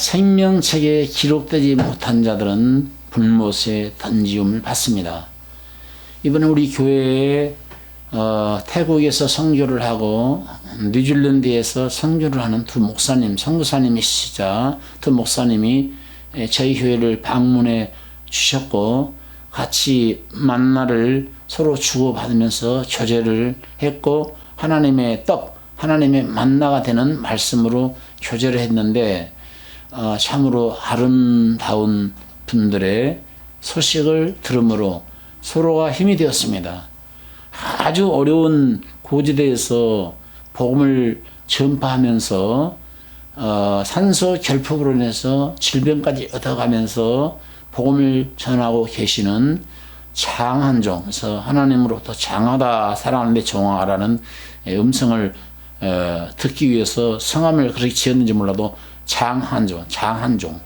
생명책에 기록되지 못한 자들은 불못에 던지움을 받습니다. 이번에 우리 교회에 어, 태국에서 선교를 하고 뉴질랜드에서 선교를 하는 두 목사님, 선교사님이시자 두 목사님이 에, 저희 교회를 방문해 주셨고 같이 만나를 서로 주고받으면서 교제를 했고 하나님의 떡, 하나님의 만나가 되는 말씀으로 교제를 했는데 어, 참으로 아름다운 분들의 소식을 들음으로 서로가 힘이 되었습니다. 아주 어려운 고지대에서 복음을 전파하면서 어, 산소 결핍으로 인해서 질병까지 얻어가면서 복음을 전하고 계시는 장한종, 그래서 하나님으로부터 장하다 사랑하는데 종하라는 음성을 어, 듣기 위해서 성함을 그렇게 지었는지 몰라도 장한종, 장한종,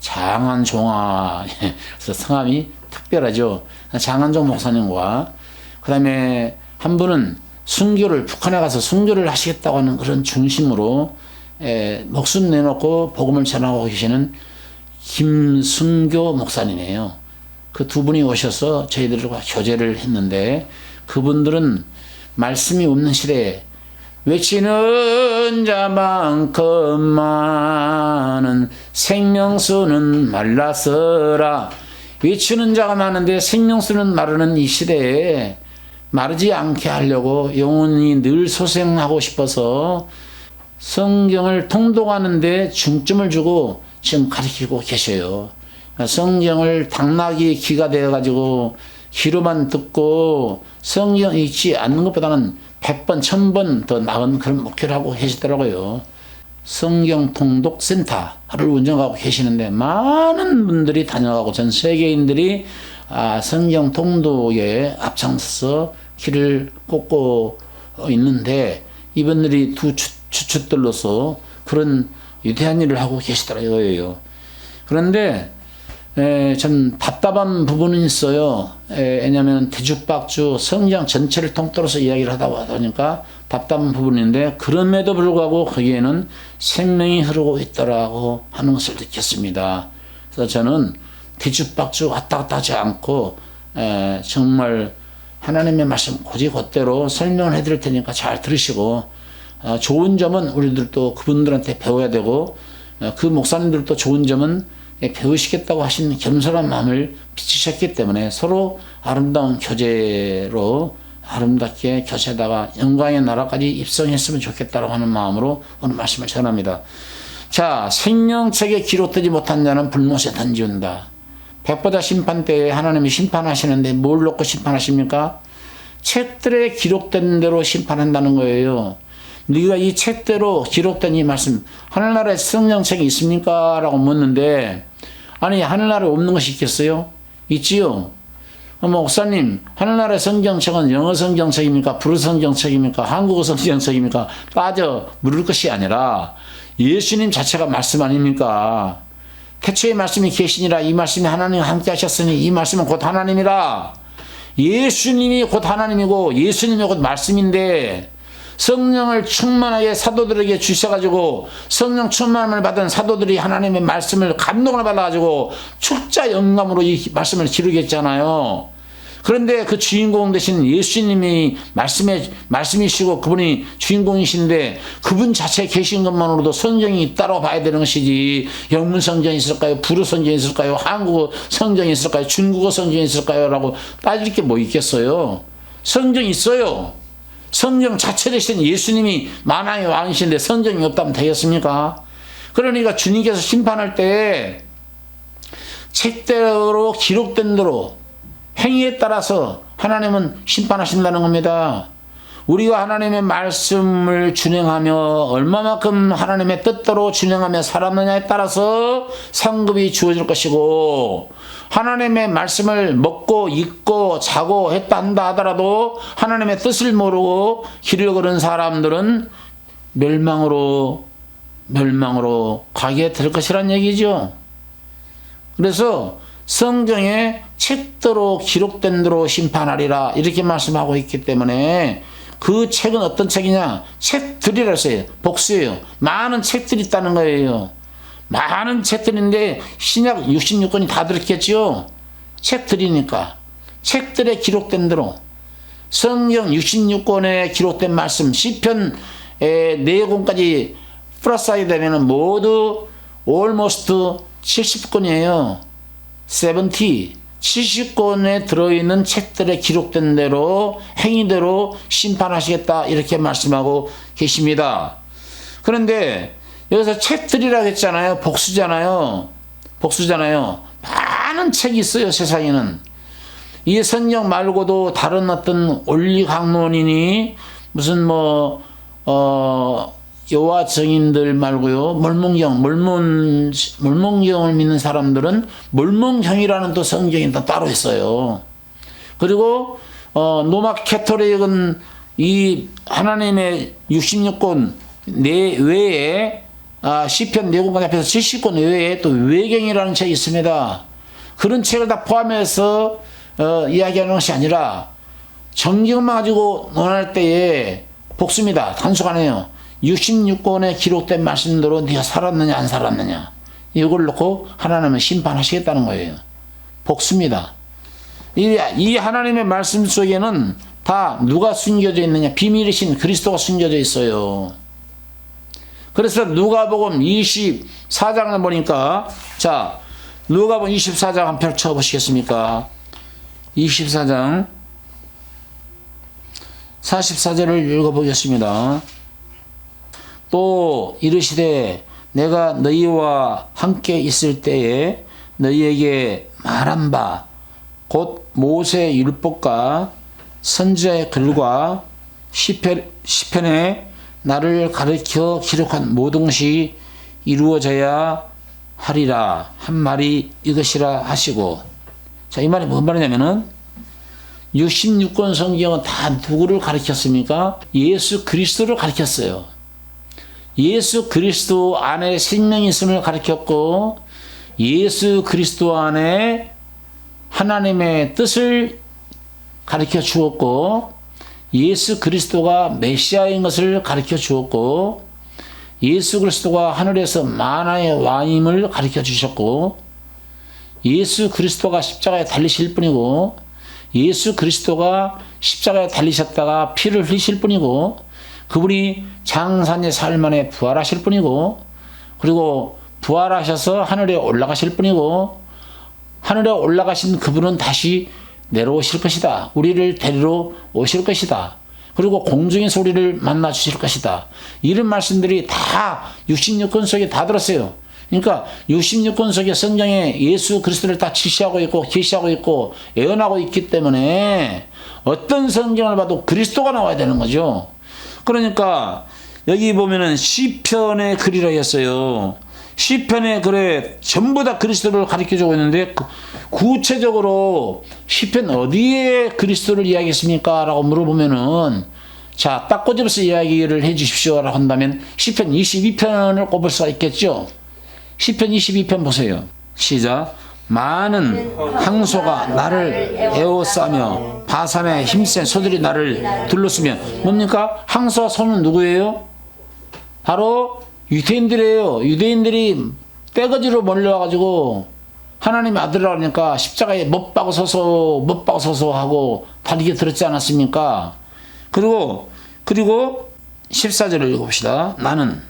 장한종아. 그래서 성함이 특별하죠. 장한종 목사님과 그 다음에 한 분은 순교를 북한에 가서 순교를 하시겠다고 하는 그런 중심으로 에, 목숨 내놓고 복음을 전하고 계시는 김순교 목사님이에요. 그 두 분이 오셔서 저희들과 교제를 했는데 그분들은 말씀이 없는 시대에 외치는 자만큼 많은 생명수는 말라서라 외치는 자가 많은데 생명수는 마르는 이 시대에 마르지 않게 하려고 영혼이 늘 소생하고 싶어서 성경을 통독하는데 중점을 주고 지금 가르치고 계셔요. 성경을 당나귀 귀가 되어가지고 귀로만 듣고 성경 읽지 않는 것보다는 100번, 1000번 더 나은 그런 목표를 하고 계시더라고요. 성경 통독센터를 운영하고 계시는데 많은 분들이 다녀가고 전 세계인들이 아, 성경 통독에 앞장서서 길을 꽂고 있는데 이분들이 두 주축들로서 그런 위대한 일을 하고 계시더라고요. 그런데 에, 좀 답답한 부분은 있어요. 에, 왜냐하면 대죽박주 성경 전체를 통틀어서 이야기를 하다 보니까 답답한 부분인데 그럼에도 불구하고 거기에는 생명이 흐르고 있더라고 하는 것을 느꼈습니다. 그래서 저는 뒤죽박죽 왔다 갔다 하지 않고 에, 정말 하나님의 말씀 고지 곧대로 설명을 해드릴 테니까 잘 들으시고 어, 좋은 점은 우리들도 그분들한테 배워야 되고 어, 그 목사님들도 좋은 점은 배우시겠다고 하신 겸손한 마음을 비치셨기 때문에 서로 아름다운 교제로 아름답게 교제다가 영광의 나라까지 입성했으면 좋겠다고 하는 마음으로 오늘 말씀을 전합니다. 자, 생명책에 기록되지 못한 자는 불못에 던지운다. 백보다 심판 때에 하나님이 심판하시는데 뭘 놓고 심판하십니까? 책들에 기록된 대로 심판한다는 거예요. 네가 이 책대로 기록된 이 말씀 하늘나라에 성경책이 있습니까? 라고 묻는데 아니 하늘나라에 없는 것이 있겠어요? 있지요. 어, 목사님 하늘나라의 성경책은 영어 성경책입니까? 불어 성경책입니까? 한국어 성경책입니까? 빠져 물을 것이 아니라 예수님 자체가 말씀 아닙니까? 태초의 말씀이 계시니라 이 말씀이 하나님 함께 하셨으니 이 말씀은 곧 하나님이라 예수님이 곧 하나님이고 예수님이 곧 말씀인데 성령을 충만하게 사도들에게 주셔가지고 성령 충만함을 받은 사도들이 하나님의 말씀을 감동을 받아가지고 축자 영감으로 이 말씀을 기르겠잖아요. 그런데 그 주인공 되신 예수님이 말씀에 말씀이시고 그분이 주인공이신데 그분 자체 계신 것만으로도 성경이 있다고 봐야 되는 것이지 영문 성경이 있을까요? 불어 성경이 있을까요? 한국어 성경이 있을까요? 중국어 성경이 있을까요?라고 따질 게 뭐 있겠어요? 성경 있어요. 성경 자체 되신 예수님이 만왕의 왕이신데 성경이 없다면 되겠습니까? 그러니까 주님께서 심판할 때 책대로 기록된 대로 행위에 따라서 하나님은 심판하신다는 겁니다. 우리가 하나님의 말씀을 준행하며 얼마만큼 하나님의 뜻대로 준행하며 살았느냐에 따라서 상급이 주어질 것이고 하나님의 말씀을 먹고 입고 자고 했다 한다 하더라도 하나님의 뜻을 모르고 길을 걸은 사람들은 멸망으로 멸망으로 가게 될 것이란 얘기죠. 그래서 성경에 책대로 기록된 대로 심판하리라 이렇게 말씀하고 있기 때문에 그 책은 어떤 책이냐? 책들이라 써요. 복수예요. 많은 책들이 있다는 거예요. 많은 책들인데 신약 66권이 다 들었겠지요. 책들이니까 책들에 기록된 대로 성경 66권에 기록된 말씀 시편 네 권까지 플러스하게 되면 모두 almost 70권이에요. 70 70권에 들어있는 책들에 기록된 대로 행위대로 심판하시겠다 이렇게 말씀하고 계십니다. 그런데 여기서 책들이라고 했잖아요. 복수잖아요. 복수잖아요. 많은 책이 있어요. 세상에는. 이 성경 말고도 다른 어떤 원리 강론이니 무슨 뭐 어, 여호와 증인들 말고요. 몰몬경, 몰몬 몰몬경을 믿는 사람들은 몰몬경이라는 또 성경이 또 따로 있어요. 그리고 어, 노마 캐토릭은 이 하나님의 66권 내 외에 아, 시편 내공간 앞에서 70권 외에 또 외경이라는 책이 있습니다. 그런 책을 다 포함해서 어, 이야기하는 것이 아니라 정경만 가지고 논할 때에 복수입니다. 단순하네요. 66권에 기록된 말씀대로 네가 살았느냐 안 살았느냐 이걸 놓고 하나님은 심판하시겠다는 거예요. 복수입니다. 이, 이 하나님의 말씀 속에는 다 누가 숨겨져 있느냐 비밀이신 그리스도가 숨겨져 있어요. 그래서 누가복음 24장을 보니까 자 누가복음 24장 한편 쳐보시겠습니까? 24장 44절을 읽어보겠습니다. 또 이르시되 내가 너희와 함께 있을 때에 너희에게 말한 바 곧 모세 율법과 선지자의 글과 시편, 시편에 나를 가르쳐 기록한 모든 것이 이루어져야 하리라 한 말이 이것이라 하시고 자 이 말이 뭔 말이냐면은 66권 성경은 다 누구를 가르쳤습니까? 예수 그리스도를 가르쳤어요. 예수 그리스도 안에 생명이 있음을 가르쳤고 예수 그리스도 안에 하나님의 뜻을 가르쳐 주었고 예수 그리스도가 메시아인 것을 가르쳐 주었고 예수 그리스도가 하늘에서 만화의 왕임을 가르쳐 주셨고 예수 그리스도가 십자가에 달리실 뿐이고 예수 그리스도가 십자가에 달리셨다가 피를 흘리실 뿐이고 그분이 장산의 삶 안에 부활하실 뿐이고 그리고 부활하셔서 하늘에 올라가실 뿐이고 하늘에 올라가신 그분은 다시 내려오실 것이다. 우리를 데리러 오실 것이다. 그리고 공중에서 우리를 만나 주실 것이다. 이런 말씀들이 다 66권 속에 다 들었어요. 그러니까 66권 속에 성경에 예수 그리스도를 다 지시하고 있고 계시하고 있고 예언하고 있기 때문에 어떤 성경을 봐도 그리스도가 나와야 되는 거죠. 그러니까 여기 보면은 시편의 글이라 했어요. 시편의 글에 전부 다 그리스도를 가르쳐 주고 있는데 구체적으로 시편 어디에 그리스도를 이야기했습니까? 라고 물어보면은 자, 딱 꼬집어서 이야기를 해 주십시오라고 한다면 시편 22편을 꼽을 수가 있겠죠. 시편 22편 보세요. 시작. 많은 항소가 나를 에워싸며 바산의 힘센 소들이 나를 둘렀으며 뭡니까? 항소와 소는 누구예요? 바로 유대인들이에요. 유대인들이 떼거지로 몰려와가지고 하나님의 아들이라고 하니까 십자가에 못 박아 서서 못 박아 서서 하고 다리게 들었지 않았습니까? 그리고 그리고 14절을 읽어봅시다. 나는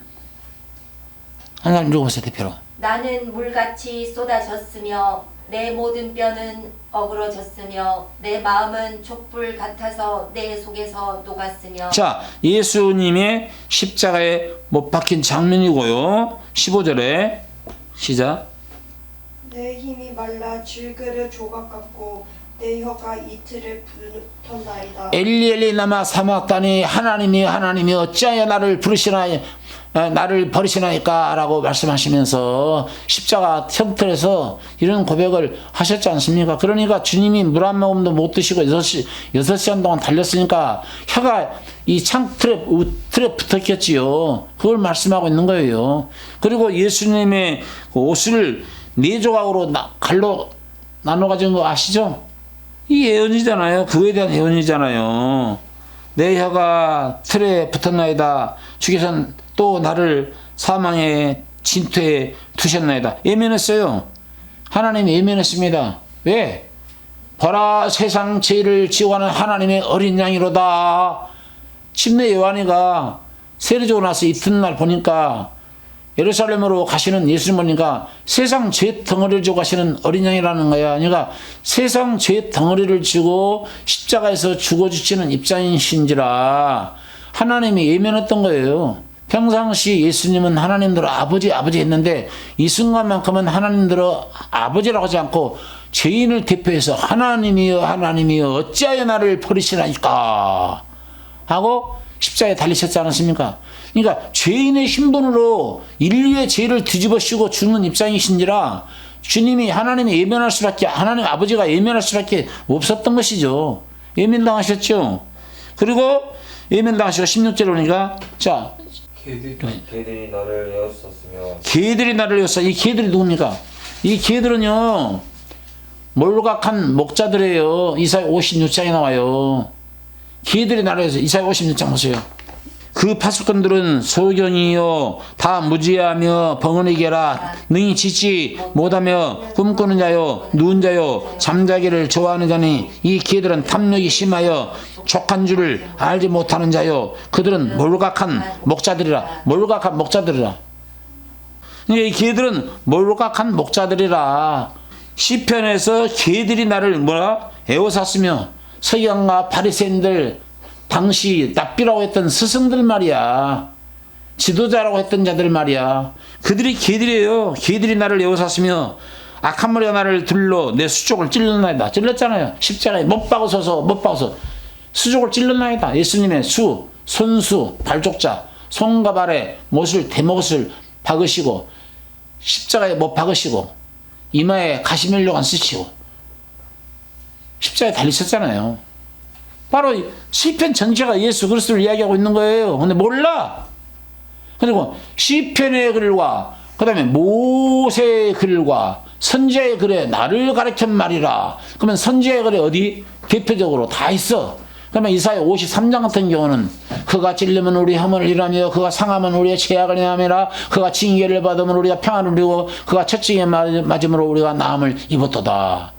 하나님 읽어보세요 대표로. 나는 물같이 쏟아졌으며 내 모든 뼈는 어그러졌으며 내 마음은 촛불 같아서 내 속에서 녹았으며 자, 예수님의 십자가에 못 박힌 장면이고요. 15절에 시작. 내 힘이 말라 질그릇 조각 같고 내 혀가 이틀을 붙었나이다. 엘리 엘리 나마 사막다니 하나님이 하나님이 어찌하여 나를 부르시나 어, 나를 버리시나이까라고 말씀하시면서 십자가 형틀에서 이런 고백을 하셨지 않습니까? 그러니까 주님이 물 한 모금도 못 드시고 여섯 시 여섯 시간 동안 달렸으니까 혀가 이 창틀에 틀에 붙었겠지요. 그걸 말씀하고 있는 거예요. 그리고 예수님의 그 옷을 네 조각으로 나, 갈로 나눠 가진 거 아시죠? 이 예언이잖아요. 그에 대한 예언이잖아요. 내 혀가 틀에 붙었나이다. 주께서는 또 나를 사망의 진토에 두셨나이다. 예면했어요. 하나님이 예면했습니다. 왜? 보라 세상 죄를 지워하는 하나님의 어린 양이로다. 침례 요한이가 세례주고 나서 이튿날 보니까 예루살렘으로 가시는 예수님 보니까 세상 죄 덩어리를 지고 가시는 어린 양이라는 거야. 그러니까 세상 죄 덩어리를 지고 십자가에서 죽어 주시는 입장이신지라 하나님이 예면했던 거예요. 평상시 예수님은 하나님들어 아버지 아버지 했는데 이 순간만큼은 하나님들어 아버지라고 하지 않고 죄인을 대표해서 하나님이여 하나님이여 어찌하여 나를 버리시나이까 하고 십자가에 달리셨지 않았습니까? 그러니까 죄인의 신분으로 인류의 죄를 뒤집어 씌고 죽는 입장이신지라 주님이 하나님이 예면할 수밖에 하나님 아버지가 예면할 수밖에 없었던 것이죠. 예면당하셨죠. 그리고 예면당하시고 16절에 보니까 자 개들이, 개들이 나를 에워쌌으며 개들이 나를 위해서 이 개들이 누굽니까? 이 개들은요 몰각한 목자들이에요. 이사야 56장에 나와요. 개들이 나를 위해서 이사야 56장 보세요. 그 파수꾼들은 소경이요 다 무지하며 벙어리게라 능히 짓지 못하며 꿈꾸는 자요 누운 자요 잠자기를 좋아하는 자니 이 개들은 탐욕이 심하여 족한 줄을 알지 못하는 자요. 그들은 몰각한 목자들이라 몰각한 목자들이라. 그러니까 이 개들은 몰각한 목자들이라. 시편에서 개들이 나를 뭐라? 애워쌌으며 서기관과 바리새인들 당시 납비라고 했던 스승들 말이야. 지도자라고 했던 자들 말이야. 그들이 개들이에요. 개들이 나를 애워쌌으며 악한 머리가 나를 둘러 내 수족을 찔렀나이다. 찔렀잖아요. 십자가에 못 박아서서 못 박아서. 수족을 찔렀나이다. 예수님의 수 손수 발족자 손과 발에 못을 대못을 박으시고 십자가에 못 박으시고 이마에 가시멜로관 쓰시고 십자가에 달리셨잖아요. 바로 이 시편 전체가 예수 그리스도를 이야기하고 있는 거예요. 근데 몰라. 그리고 시편의 글과 그다음에 모세의 글과 선지자의 글에 나를 가르친 말이라. 그러면 선지자의 글에 어디 대표적으로 다 있어. 그러면 이사야 53장 같은 경우는 그가 찔리면 우리 혐을 일하며 그가 상하면 우리의 죄악을 인함이라 그가 징계를 받으면 우리가 평안을 누리고 그가 채찍에 맞음으로 우리가 나음을 입었도다.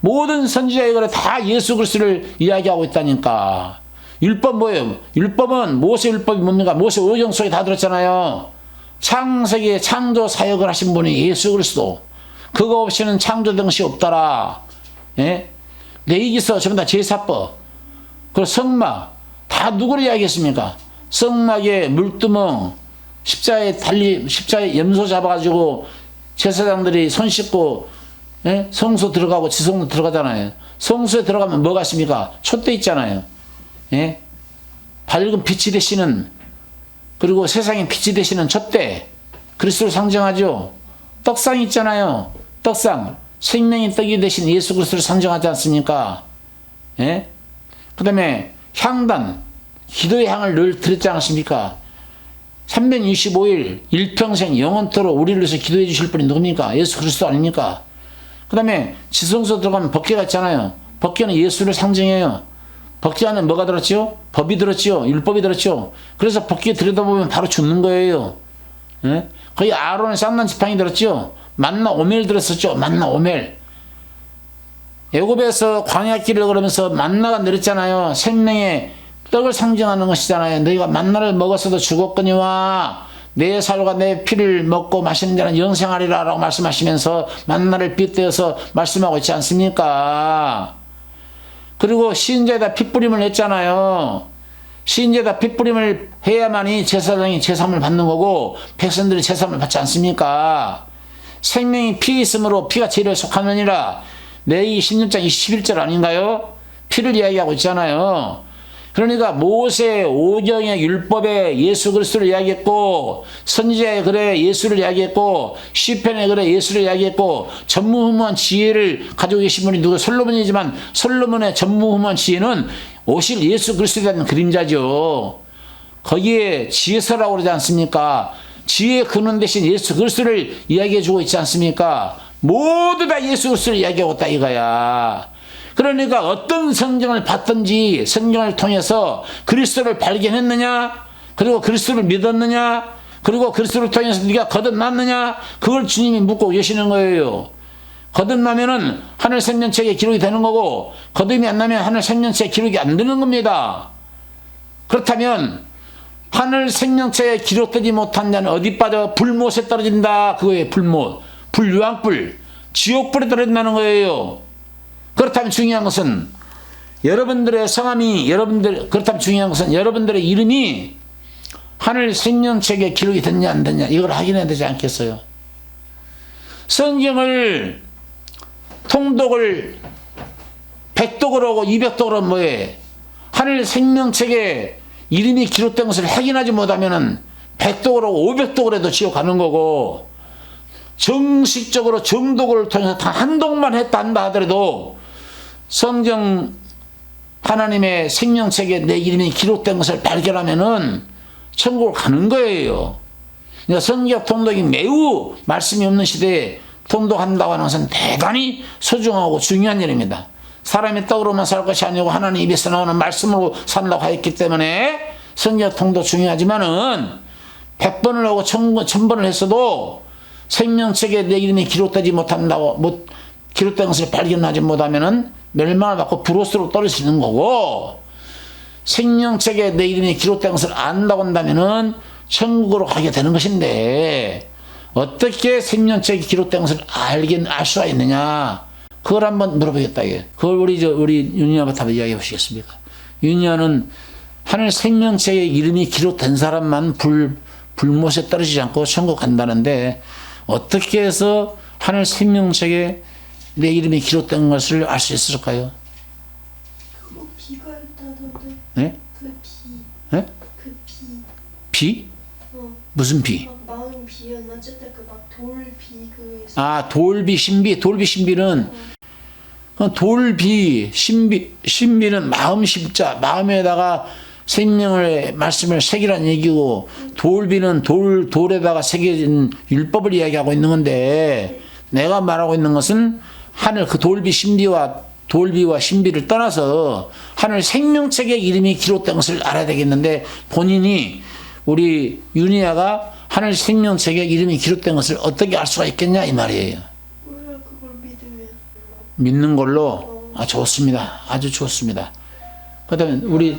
모든 선지자의 글에 다 예수 그리스도를 이야기하고 있다니까. 율법 뭐예요? 율법은 모세 율법이 뭡니까? 모세 오경 속에 다 들었잖아요. 창세기에 창조 사역을 하신 분이 예수 그리스도. 그거 없이는 창조된 것이 없더라. 예? 레이기서 전부 다 제사법. 그 성막 다 누구를 이야기했습니까? 성막에 물두멍 십자에 달리 십자에 염소 잡아가지고 제사장들이 손 씻고 예? 성소 들어가고 지성소 들어가잖아요. 성소에 들어가면 뭐가 있습니까? 촛대 있잖아요. 예? 밝은 빛이 되시는 그리고 세상에 빛이 되시는 촛대 그리스도를 상징하죠. 떡상 있잖아요. 떡상 생명의 떡이 되신 예수 그리스도를 상징하지 않습니까? 예? 그 다음에 향단, 기도의 향을 늘 드렸지 않습니까? 365일 일평생 영원토록 우리를 위해서 기도해 주실 분이 누굽니까? 예수 그리스도 아닙니까? 그 다음에 지성소 들어가면 법궤가 있잖아요. 법궤는 예수를 상징해요. 법궤 안에 뭐가 들었죠? 법이 들었죠? 율법이 들었죠? 그래서 법궤 들여다보면 바로 죽는 거예요. 예? 거기 아론의 쌍난 지팡이 들었죠? 만나 오멜 들었었죠? 만나 오멜. 애굽에서 광야길을 걸으면서 만나가 내렸잖아요. 생명의 떡을 상징하는 것이잖아요. 너희가 만나를 먹었어도 죽었거니와 내 살과 내 피를 먹고 마시는 자는 영생하리라 라고 말씀하시면서 만나를 빗대어서 말씀하고 있지 않습니까? 그리고 시인자에다 핏부림을 했잖아요. 시인자에다 핏부림을 해야만이 제사장이 제삼을 받는 거고 백성들이 제삼을 받지 않습니까? 생명이 피 있으므로 피가 죄를 속하느니라 레이 16장 21절 아닌가요? 피를 이야기하고 있잖아요. 그러니까 모세 오경의 율법에 예수 그리스도를 이야기했고 선지자의 글에 예수를 이야기했고 시편의 글에 예수를 이야기했고 전무후무한 지혜를 가지고 계신 분이 누구 솔로몬이지만 솔로몬의 전무후무한 지혜는 오실 예수 그리스도에 대한 그림자죠. 거기에 지혜서라고 그러지 않습니까? 지혜의 근원 대신 예수 그리스도를 이야기해 주고 있지 않습니까? 모두 다 예수 그리스도를 이야기하고 있다 이거야. 그러니까 어떤 성경을 봤든지 성경을 통해서 그리스도를 발견했느냐, 그리고 그리스도를 믿었느냐, 그리고 그리스도를 통해서 네가 거듭났느냐? 그걸 주님이 묻고 계시는 거예요. 거듭나면은 하늘 생명책에 기록이 되는 거고 거듭이 안 나면 하늘 생명책에 기록이 안 되는 겁니다. 그렇다면 하늘 생명체에 기록되지 못한 자는 어디 빠져 불못에 떨어진다 그거예요 불못 불유황불 지옥불에 떨어진다는 거예요 그렇다면 중요한 것은 여러분들의 성함이 여러분들 그렇다면 중요한 것은 여러분들의 이름이 하늘 생명책에 기록이 됐냐 안 됐냐 이걸 확인해야 되지 않겠어요? 성경을 통독을 백독을 하고 이백독을 하면 뭐해? 하늘 생명책에 이름이 기록된 것을 확인하지 못하면은 백독을 하고 오백독을 해도 지옥 가는 거고 정식적으로 정독을 통해서 단 한 독만 했다 한다 하더라도 성경 하나님의 생명책에 내 이름이 기록된 것을 발견하면은 천국을 가는 거예요. 그러니까 성경 통독이 매우 말씀이 없는 시대에 통독한다고 하는 것은 대단히 소중하고 중요한 일입니다. 사람이 떡으로만 살 것이 아니고 하나님 입에서 나오는 말씀으로 산다고 하였기 때문에 성경 통독 중요하지만은 백 번을 하고 천, 천 번을 했어도 생명책에 내 이름이 기록되지 못한다고 못 기록된 것을 발견하지 못하면은 멸망을 받고 브로스로 떨어지는 거고 생명책에 내 이름이 기록된 것을 안다고 한다면은 천국으로 가게 되는 것인데 어떻게 생명책에 기록된 것을 알긴 알 수가 있느냐? 그걸 한번 물어보겠다 이게. 그걸 우리 저 우리 윤희아부터 한번 이야기해 보시겠습니까? 윤희아는 하늘 생명책에 이름이 기록된 사람만 불 불못에 떨어지지 않고 천국 간다는데 어떻게 해서 하늘 생명책에 내 이름이 기록된 것을 알 수 있을까요? 그거 비가 있다던데. 네? 그 비. 네? 그 비. 비? 어. 무슨 비? 막 마음 비였나 어쨌든 그 막 돌비 그. 아 돌비 신비 돌비 신비는 그 돌비 신비 신비는 마음 심자 마음에다가 생명을 말씀을 새기란 얘기고 돌비는 돌 돌에다가 새겨진 율법을 이야기하고 있는 건데 내가 말하고 있는 것은 하늘 그 돌비 신비와 돌비와 신비를 떠나서 하늘 생명책에 이름이 기록된 것을 알아야 되겠는데 본인이 우리 윤희아가 하늘 생명책에 이름이 기록된 것을 어떻게 알 수가 있겠냐 이 말이에요. 몰라 그걸 믿으면. 믿는 걸로 아 좋습니다. 아주 좋습니다. 그다음에 우리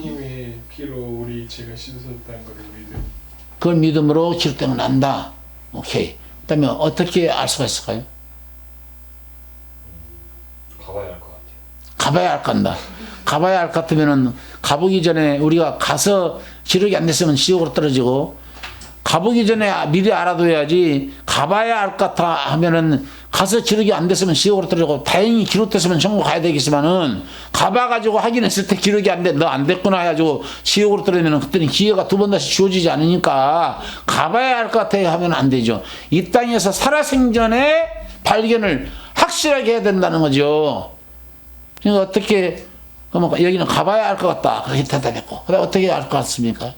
피로 우리 씻어졌다는 것을 믿음. 그걸 믿음으로 기록된 건 안다. 오케이. 그다음에 어떻게 알 수가 있을까요? 가봐야 할 것 같아요. 가봐야 알 건다. 가봐야 알 것 같으면은 가보기 전에 우리가 가서 기록이 안 됐으면 지옥으로 떨어지고 가보기 전에 미리 알아둬야지 가봐야 알 것 같아 하면은 가서 기록이 안 됐으면 지옥으로 떨어지고 다행히 기록됐으면 천국 가야 되겠지만은 가봐가지고 확인했을 때 기록이 안 돼, 너 안 됐구나 해가지고 지옥으로 떨어지면은 그때는 기회가 두 번 다시 주어지지 않으니까 가봐야 알 것 같아 하면 안 되죠. 이 땅에서 살아생전에 발견을 확실하게 해야 된다는 거죠. 그러니까 어떻게 그러면 여기는 가봐야 알 것 같다 그렇게 대답했고 그다음 어떻게 알 것 같습니까?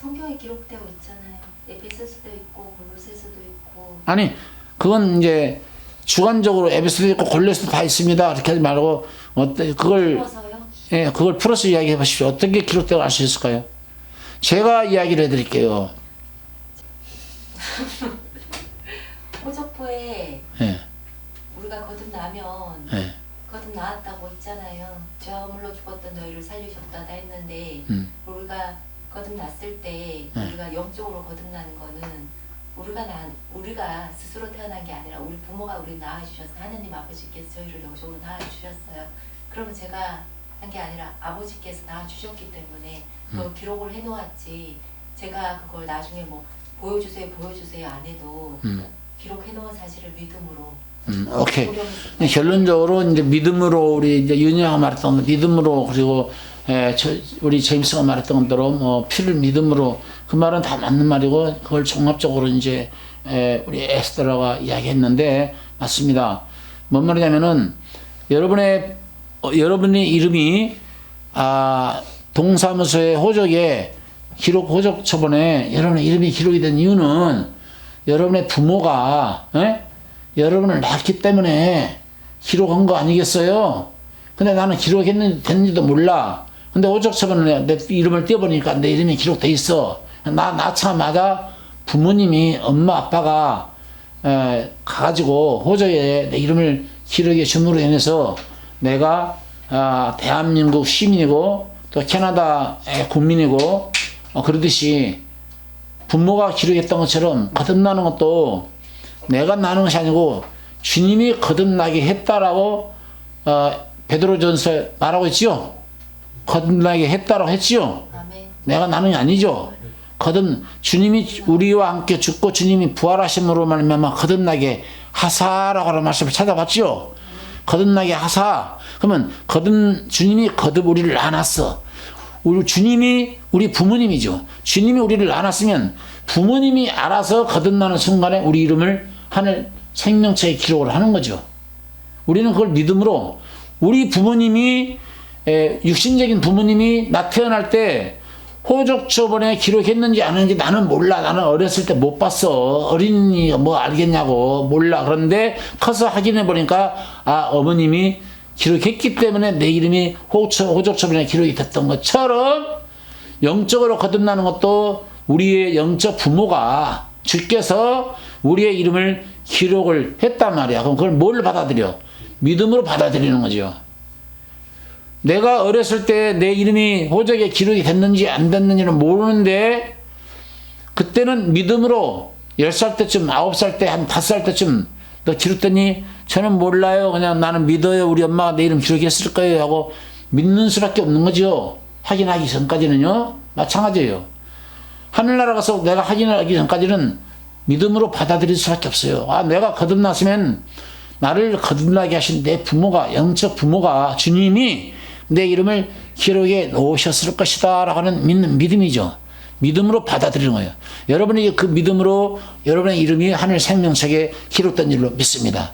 성경에 기록되어 있잖아요. 에베소서도 있고 골로새서도 있고 아니 그건 이제 주관적으로 에베소도 있고 골레스도 다 있습니다 그렇게 하지 말고 어때 그걸 풀어서요. 예 그걸 풀어서 이야기해 보십시오 어떻게 기록되고 알수 있을까요? 제가 이야기를 해 드릴게요 호적부에 예 우리가 거듭나면 예. 거듭 나왔다 고 했잖아요. 죄와 물로 죽었던 너희를 살리셨다다 했는데 음. 우리가 거듭났을 때 네. 우리가 영적으로 거듭나는 거는 우리가 난 우리가 스스로 태어난 게 아니라 우리 부모가 우리 낳아 주셨어요. 하나님 아버지께서 저희를 영적으로 낳아 주셨어요. 그러면 제가 한 게 아니라 아버지께서 낳아 주셨기 때문에 그 음. 기록을 해 놓았지. 제가 그걸 나중에 뭐 보여주세요, 보여주세요 안 해도 음. 기록해 놓은 사실을 믿음으로 음, 오케이 결론적으로 이제 믿음으로 우리 이제 윤영아 말했던 거 믿음으로 그리고 에, 저, 우리 제임스가 말했던 대로 뭐 피를 믿음으로 그 말은 다 맞는 말이고 그걸 종합적으로 이제 에, 우리 에스더라가 이야기했는데 맞습니다. 뭔 말이냐면은 여러분의 어, 여러분의 이름이 아 동사무소의 호적에 기록 호적 처번에 여러분의 이름이 기록이 된 이유는 여러분의 부모가 에? 여러분을 낳기 때문에 기록한 거 아니겠어요? 근데 나는 기록했는지 됐는지도 몰라. 근데 호적처번에 내 이름을 띄워보니까 내 이름이 기록돼 있어. 나 낳자마자 부모님이 엄마 아빠가 에, 가가지고 호적에 내 이름을 기록해 줌으로 인해서 내가 아, 대한민국 시민이고 또 캐나다의 국민이고 어, 그러듯이 부모가 기록했던 것처럼 거듭나는 것도 내가 나는 것이 아니고 주님이 거듭나게 했다라고 어, 베드로전서 말하고 있지요. 거듭나게 했다라고 했지요. 내가 나는 게 아니죠. 거듭 주님이 우리와 함께 죽고 주님이 부활하심으로 말미암아 거듭나게 하사라고 하는 말씀을 찾아봤죠. 거듭나게 하사. 그러면 거듭 주님이 거듭 우리를 안았어. 우리 주님이 우리 부모님이죠. 주님이 우리를 안았으면 부모님이 알아서 거듭나는 순간에 우리 이름을 하늘 생명체에 기록을 하는 거죠. 우리는 그걸 믿음으로 우리 부모님이 에, 육신적인 부모님이 나 태어날 때 호적처번에 기록했는지 안 했는지 나는 몰라. 나는 어렸을 때 못 봤어. 어린이 뭐 알겠냐고 몰라. 그런데 커서 확인해 보니까 아 어머님이 기록했기 때문에 내 이름이 호적, 호적처번에 기록이 됐던 것처럼 영적으로 거듭나는 것도 우리의 영적 부모가 주께서 우리의 이름을 기록을 했단 말이야. 그럼 그걸 뭘 받아들여? 믿음으로 받아들이는 거죠. 내가 어렸을 때 내 이름이 호적에 기록이 됐는지 안 됐는지는 모르는데 그때는 믿음으로 10살 때쯤, 9살 때, 한 5살 때쯤 너 기록됐니? 저는 몰라요. 그냥 나는 믿어요. 우리 엄마가 내 이름 기록했을 거예요. 하고 믿는 수밖에 없는 거죠. 확인하기 전까지는요. 마찬가지예요. 하늘나라 가서 내가 확인하기 전까지는 믿음으로 받아들일 수밖에 없어요. 아, 내가 거듭났으면 나를 거듭나게 하신 내 부모가, 영적 부모가 주님이 내 이름을 기록에 놓으셨을 것이다. 라고 하는 믿는 믿음이죠. 믿음으로 받아들이는 거예요. 여러분이 그 믿음으로 여러분의 이름이 하늘 생명책에 기록된 일로 믿습니다.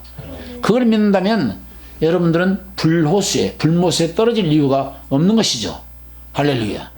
그걸 믿는다면 여러분들은 불호수에, 불못에 떨어질 이유가 없는 것이죠. 할렐루야.